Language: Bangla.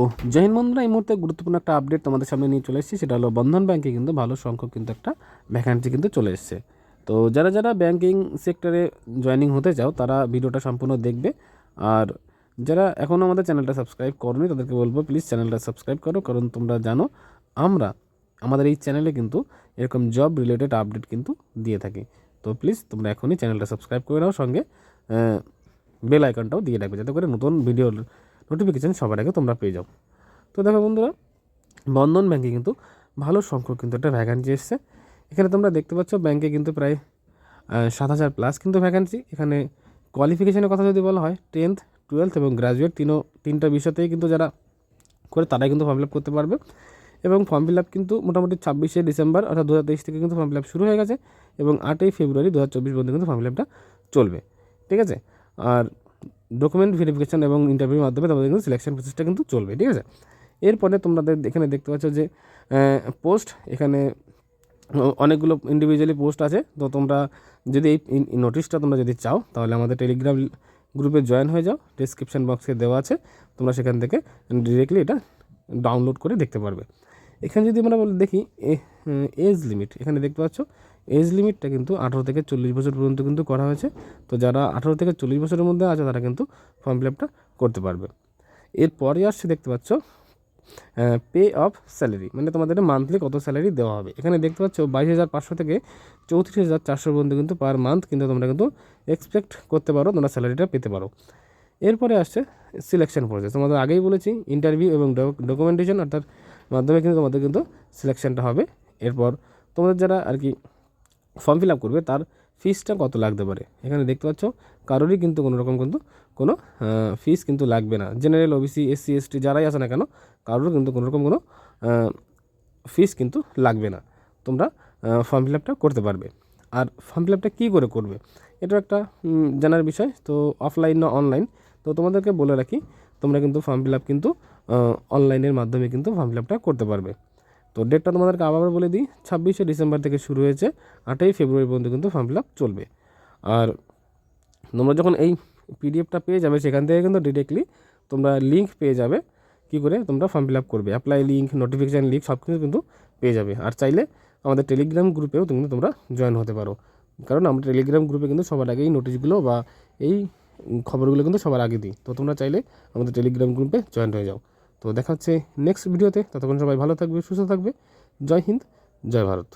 ও বন্ধুরা, এই মুহূর্তে গুরুত্বপূর্ণ একটা আপডেট তোমাদের সামনে নিয়ে চলে এসেছি। সেটা হলো বন্ধন ব্যাংকে কিন্তু ভালো সংখ্যক কিন্তু একটা ভ্যাকান্সি কিন্তু চলে এসেছে। তো যারা যারা ব্যাংকিং সেক্টরে জয়েনিং হতে চাও, তারা ভিডিওটা সম্পূর্ণ দেখবে। আর যারা এখনও আমাদের চ্যানেলটা সাবস্ক্রাইব করনি, তাদেরকে বলব প্লিজ চ্যানেলটা সাবস্ক্রাইব করো। কারণ তোমরা জানো, আমরা আমাদের এই চ্যানেলে কিন্তু এরকম জব রিলেটেড আপডেট কিন্তু দিয়ে থাকি। তো প্লিজ তোমরা এখনই চ্যানেলটা সাবস্ক্রাইব করে নাও। সঙ্গে বেল আইকনটাও দিয়ে রাখবে, যাতে করে নতুন ভিডিওর নোটিফিকেশান সবার আগে তোমরা পেয়ে যাও। তো দেখো বন্ধুরা, বন্ধন ব্যাংকে কিন্তু ভালো সংখ্যক কিন্তু একটা ভ্যাকান্সি এসছে। এখানে তোমরা দেখতে পাচ্ছ ব্যাংকে কিন্তু প্রায় সাত হাজার প্লাস কিন্তু ভ্যাকান্সি এখানে কোয়ালিফিকেশনের কথা যদি বলা হয় টেন্থ টুয়েলথ এবং গ্রাজুয়েট তিনও, তিনটা বিষয়তেই কিন্তু যারা করে তারাই কিন্তু ফর্ম ফিল আপ করতে পারবে। এবং ফর্ম ফিল আপ কিন্তু মোটামুটি ছাব্বিশে ডিসেম্বর অর্থাৎ দু হাজার তেইশ থেকে কিন্তু ফর্ম ফিল আপ শুরু হয়ে গেছে এবং আটই ফেব্রুয়ারি দু হাজার চব্বিশ পর্যন্ত কিন্তু ফর্ম ফিল আপটা চলবে। ঠিক আছে? আর ডকুমেন্ট ভেরিফিকেশান এবং ইন্টারভিউর মাধ্যমে তোমাদের কিন্তু সিলেকশন প্রসেসটা কিন্তু চলবে, ঠিক আছে? এরপরে তোমাদের এখানে দেখতে পাচ্ছ যে পোস্ট এখানে অনেকগুলো ইন্ডিভিজুয়ালি পোস্ট আছে। তো তোমরা যদি এই নোটিশটা তোমরা যদি চাও, তাহলে আমাদের টেলিগ্রাম গ্রুপে জয়েন হয়ে যাও। ডিসক্রিপশান বক্সে দেওয়া আছে। তোমরা সেখান থেকে ডিরেক্টলি এটা ডাউনলোড করে দেখতে পারবে। এখানে যদি আমরা বলি, দেখি এজ লিমিট এখানে দেখতে পাচ্ছ এজ লিমিটটা কিন্তু আঠারো থেকে চল্লিশ বছর পর্যন্ত কিন্তু করা হয়েছে। তো যারা আঠারো থেকে চল্লিশ বছরের মধ্যে আছে, তারা কিন্তু ফর্ম ফিল আপটা করতে পারবে। এরপরে আসছে দেখতে পাচ্ছ পে অফ স্যালারি মানে তোমাদের মান্থলি কত স্যালারি দেওয়া হবে। এখানে দেখতে পাচ্ছ, বাইশ হাজার পাঁচশো থেকে চৌত্রিশ হাজার চারশো পর্যন্ত কিন্তু পার মান্থ কিন্তু তোমরা কিন্তু এক্সপেক্ট করতে পারো, তোমরা স্যালারিটা পেতে পারো। এরপরে আসছে সিলেকশন প্রসেস তোমাদের আগেই বলেছি ইন্টারভিউ এবং ডকুমেন্টেশন অর্থাৎ মাধ্যমে কিন্তু তোমাদের কিন্তু সিলেকশনটা হবে। এরপর তোমাদের যারা আর কি ফর্ম ফিল আপ করবে, তার ফিসটা কত লাগতে পারে? এখানে দেখতে পাচ্ছ, কারোরই কিন্তু কোনো রকম কিন্তু কোনো ফিস কিন্তু লাগবে না। জেনারেল ওবিসি এসসি এসটি যারাই আসে না কেন কারোর কিন্তু কোনো রকম কোনো ফিস কিন্তু লাগবে না। তোমরা ফর্ম ফিল আপটা করতে পারবে। আর ফর্ম ফিল আপটা কী করে করবে? এটা একটা জানার বিষয়। তো অফলাইন না অনলাইন তো তোমাদেরকে বলে রাখি, তোমরা কিন্তু ফর্ম ফিল আপ কিন্তু অনলাইনের মাধ্যমে কিন্তু ফর্ম ফিল আপটা করতে পারবে। তো ডেটটা তোমাদেরকে আবার বলে দিই, ছাব্বিশে ডিসেম্বর থেকে শুরু হয়েছে, আটই ফেব্রুয়ারি পর্যন্ত কিন্তু ফর্ম ফিল আপ চলবে। আর তোমরা যখন এই পিডিএফটা পেয়ে যাবে, সেখান থেকে কিন্তু ডিরেক্টলি তোমরা লিঙ্ক পেয়ে যাবে, কী করে? তোমরা ফর্ম ফিল আপ করবে। অ্যাপ্লাই লিঙ্ক নোটিফিকেশান লিঙ্ক সব কিছু কিন্তু পেয়ে যাবে। আর চাইলে আমাদের টেলিগ্রাম গ্রুপেও কিন্তু তোমরা জয়েন হতে পারো। কারণ আমরা টেলিগ্রাম গ্রুপে কিন্তু সবার আগে এই নোটিশগুলো বা এই খবরগুলো কিন্তু সবার আগে দিই। তো তোমরা চাইলে আমাদের টেলিগ্রাম গ্রুপে জয়েন হয়ে যাও। তো দেখা হচ্ছে নেক্সট ভিডিওতে ততক্ষণ সবাই ভালো থাকবে, সুস্থ থাকবে। জয় হিন্দ, জয় ভারত।